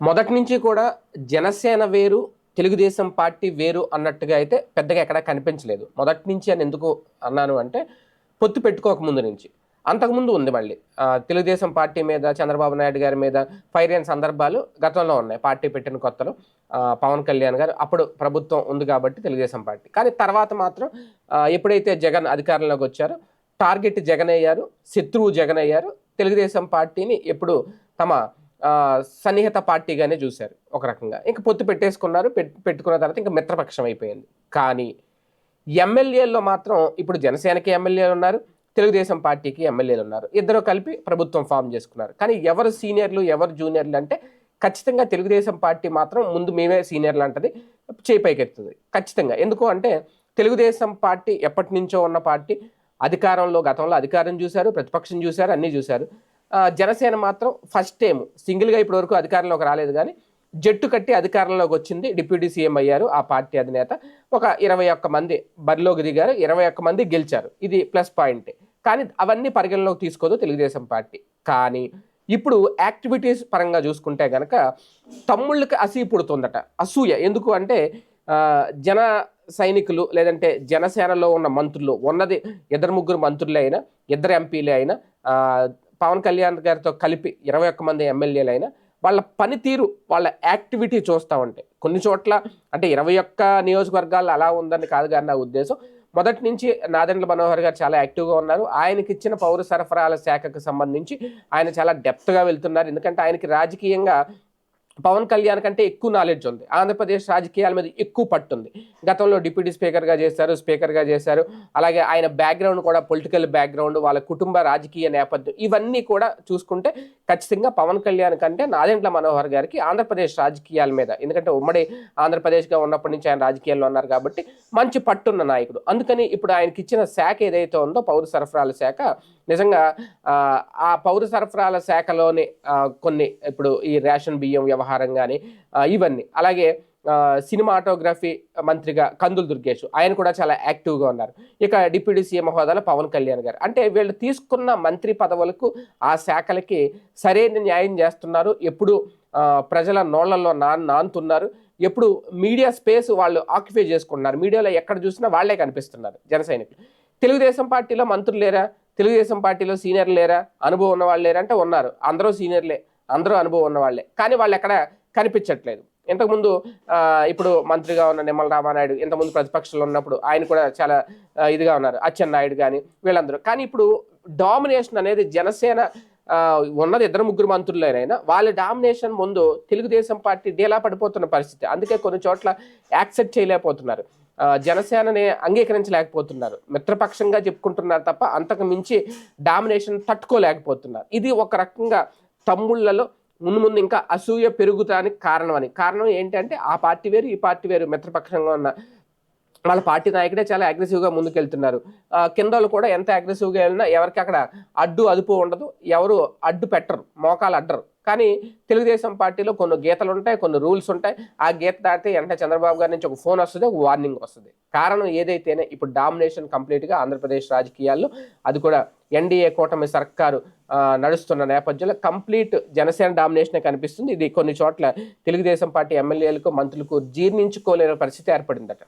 మొదటి నుంచి కూడా జనసేన వేరు తెలుగుదేశం పార్టీ వేరు అన్నట్టుగా అయితే పెద్దగా ఎక్కడా కనిపించలేదు. మొదటి నుంచి అని ఎందుకు అన్నాను అంటే పొత్తు పెట్టుకోక ముందు నుంచి. అంతకుముందు ఉంది మళ్ళీ. తెలుగుదేశం పార్టీ మీద చంద్రబాబు నాయుడు గారి మీద ఫైర్ అయిన సందర్భాలు గతంలో ఉన్నాయి. పార్టీ పెట్టిన కొత్తలో. పవన్ కళ్యాణ్ గారు అప్పుడు ప్రభుత్వం ఉంది కాబట్టి తెలుగుదేశం పార్టీ. కానీ తర్వాత మాత్రం ఎప్పుడైతే జగన్ అధికారంలోకి వచ్చారో టార్గెట్ జగన్ అయ్యారు శత్రువు జగన్ అయ్యారు. తెలుగుదేశం పార్టీని ఎప్పుడు తమ సన్నిహిత పార్టీగానే చూశారు ఒక రకంగా. ఇంకా పొత్తు పెట్టేసుకున్నారు పెట్టుకున్న తర్వాత ఇంకా మిత్రపక్షం అయిపోయింది. కానీ ఎమ్మెల్యేల్లో మాత్రం ఇప్పుడు జనసేనకి ఎమ్మెల్యేలు ఉన్నారు తెలుగుదేశం పార్టీకి ఎమ్మెల్యేలు ఉన్నారు. ఇద్దరు కలిపి ప్రభుత్వం ఫామ్ చేసుకున్నారు. కానీ ఎవరు సీనియర్లు ఎవరు జూనియర్లు అంటే ఖచ్చితంగా తెలుగుదేశం పార్టీ మాత్రం ముందు మేమే సీనియర్లు అంటది చేపైకెత్తుంది ఖచ్చితంగా. ఎందుకు అంటే తెలుగుదేశం పార్టీ ఎప్పటి నుంచో ఉన్న పార్టీ అధికారంలో గతంలో అధికారం చూశారు ప్రతిపక్షం చూశారు అన్నీ చూశారు. జనసేన మాత్రం ఫస్ట్ టైం సింగిల్గా ఇప్పటి వరకు అధికారంలోకి రాలేదు కానీ జట్టు కట్టి అధికారంలోకి వచ్చింది. డిప్యూటీ సీఎం అయ్యారు ఆ పార్టీ అధినేత. ఒక ఇరవై ఒక్క మంది బరిలోకి దిగారు. ఇరవై ఒక్క మంది గెలిచారు. ఇది ప్లస్ పాయింట్ కానీ అవన్నీ పరిగణలోకి తీసుకోదు తెలుగుదేశం పార్టీ. కానీ ఇప్పుడు యాక్టివిటీస్ పరంగా చూసుకుంటే గనక తమ్ముళ్ళకి అసీ పుడుతుందట. అసూయ. ఎందుకు అంటే జన సైనికులు లేదంటే జనసేనలో ఉన్న మంత్రులు ఉన్నది ఇద్దరు ముగ్గురు మంత్రులే అయినా ఇద్దరు ఎంపీలే అయినా పవన్ కళ్యాణ్ గారితో కలిపి ఇరవై ఒక్క మంది ఎమ్మెల్యేలు వాళ్ళ పనితీరు వాళ్ళ యాక్టివిటీ చూస్తూ ఉంటాయి కొన్ని చోట్ల అంటే ఇరవై ఒక్క నియోజకవర్గాలు అలా ఉందని కాదు కానీ నా ఉద్దేశం. మొదటి నుంచి నాదెండ్ల మనోహర్ గారు చాలా యాక్టివ్గా ఉన్నారు. ఆయనకి ఇచ్చిన పౌర సరఫరాల శాఖకు సంబంధించి ఆయన చాలా డెప్త్గా వెళ్తున్నారు. ఎందుకంటే ఆయనకి రాజకీయంగా పవన్ కళ్యాణ్ కంటే ఎక్కువ నాలెడ్జ్ ఉంది. ఆంధ్రప్రదేశ్ రాజకీయాల మీద ఎక్కువ పట్టుంది. గతంలో డిప్యూటీ స్పీకర్గా చేశారు స్పీకర్గా చేశారు. అలాగే ఆయన బ్యాక్గ్రౌండ్ కూడా పొలిటికల్ బ్యాక్గ్రౌండ్ వాళ్ళ కుటుంబ రాజకీయ నేపథ్యం ఇవన్నీ కూడా చూసుకుంటే ఖచ్చితంగా పవన్ కళ్యాణ్ కంటే నాదెంట్ల మనోహర్ గారికి ఆంధ్రప్రదేశ్ రాజకీయాల మీద ఎందుకంటే ఉమ్మడి ఆంధ్రప్రదేశ్గా ఉన్నప్పటి నుంచి ఆయన రాజకీయాల్లో ఉన్నారు కాబట్టి మంచి పట్టున్న నాయకుడు. అందుకని ఇప్పుడు ఆయనకి ఇచ్చిన శాఖ ఏదైతే ఉందో పౌర సరఫరాల శాఖ నిజంగా ఆ, పౌర సరఫరాల శాఖలోని కొన్ని ఇప్పుడు ఈ రేషన్ బియ్యం వ్యవహారం కానీ ఇవన్నీ. అలాగే సినిమాటోగ్రఫీ మంత్రిగా కందులు దుర్గేష్ ఆయన కూడా చాలా యాక్టివ్గా ఉన్నారు. ఇక డిప్యూటీ సీఎం హోదాలో పవన్ కళ్యాణ్ గారు. అంటే వీళ్ళు తీసుకున్న మంత్రి పదవులకు ఆ శాఖలకి సరైన న్యాయం చేస్తున్నారు. ఎప్పుడు ప్రజల నోళ్ళలో నాన్ నానుతున్నారు ఎప్పుడు మీడియా స్పేస్ వాళ్ళు ఆక్యుపై చేసుకుంటున్నారు. మీడియాలో ఎక్కడ చూసినా వాళ్ళే కనిపిస్తున్నారు జన సైనికులు. తెలుగుదేశం పార్టీలో మంత్రులు లేరా? తెలుగుదేశం పార్టీలో సీనియర్లు లేరా? అనుభవం ఉన్న వాళ్ళు లేరా? అంటే ఉన్నారు. అందరూ సీనియర్లే. అందరూ అనుభవం ఉన్న వాళ్ళే కానీ వాళ్ళు ఎక్కడ కనిపించట్లేదు. ఇంతకుముందు ఇప్పుడు మంత్రిగా ఉన్న నిమ్మల రామానాయుడు ఇంతకుముందు ప్రతిపక్షంలో ఉన్నప్పుడు ఆయన కూడా చాలా ఇదిగా ఉన్నారు. అచ్చెన్నాయుడు కానీ వీళ్ళందరూ. కానీ ఇప్పుడు డామినేషన్ అనేది జనసేన ఉన్నది ఇద్దరు ముగ్గురు మంత్రులైనా వాళ్ళ డామినేషన్ ముందు తెలుగుదేశం పార్టీ డీలా పడిపోతున్న పరిస్థితి. అందుకే కొన్ని చోట్ల యాక్సెప్ట్ చేయలేకపోతున్నారు. జనసేనని అంగీకరించలేకపోతున్నారు. మిత్రపక్షంగా చెప్పుకుంటున్నారు తప్ప అంతకు మించి డామినేషన్ తట్టుకోలేకపోతున్నారు. ఇది ఒక రకంగా తమ్ముళ్ళలో ముందు ముందు ఇంకా అసూయ పెరుగుతానికి కారణం అని కారణం ఏంటంటే ఆ పార్టీ వేరు ఈ పార్టీ వేరు మిత్రపక్షంగా ఉన్న వాళ్ళ పార్టీ నాయకుడే చాలా అగ్రెసివ్గా ముందుకెళ్తున్నారు. కింద వాళ్ళు కూడా ఎంత అగ్రెసివ్గా వెళ్ళినా ఎవరికి అక్కడ అడ్డు అదుపు ఉండదు. ఎవరు అడ్డు పెట్టరు మోకాలు అడ్డరు. కానీ తెలుగుదేశం పార్టీలో కొన్ని గీతలు ఉంటాయి కొన్ని రూల్స్ ఉంటాయి ఆ గీత దాటితే వెంటనే చంద్రబాబు గారి నుంచి ఒక ఫోన్ వస్తుంది ఒక వార్నింగ్ వస్తుంది. కారణం ఏదైతేనే ఇప్పుడు డామినేషన్ కంప్లీట్గా ఆంధ్రప్రదేశ్ రాజకీయాల్లో అది కూడా ఎన్డీఏ కూటమి సర్కారు నడుస్తున్న నేపథ్యంలో కంప్లీట్ జనసేన డామినేషనే కనిపిస్తుంది. ఇది కొన్ని చోట్ల తెలుగుదేశం పార్టీ ఎమ్మెల్యేలకు మంత్రులకు జీర్ణించుకోలేని పరిస్థితి ఏర్పడిందట.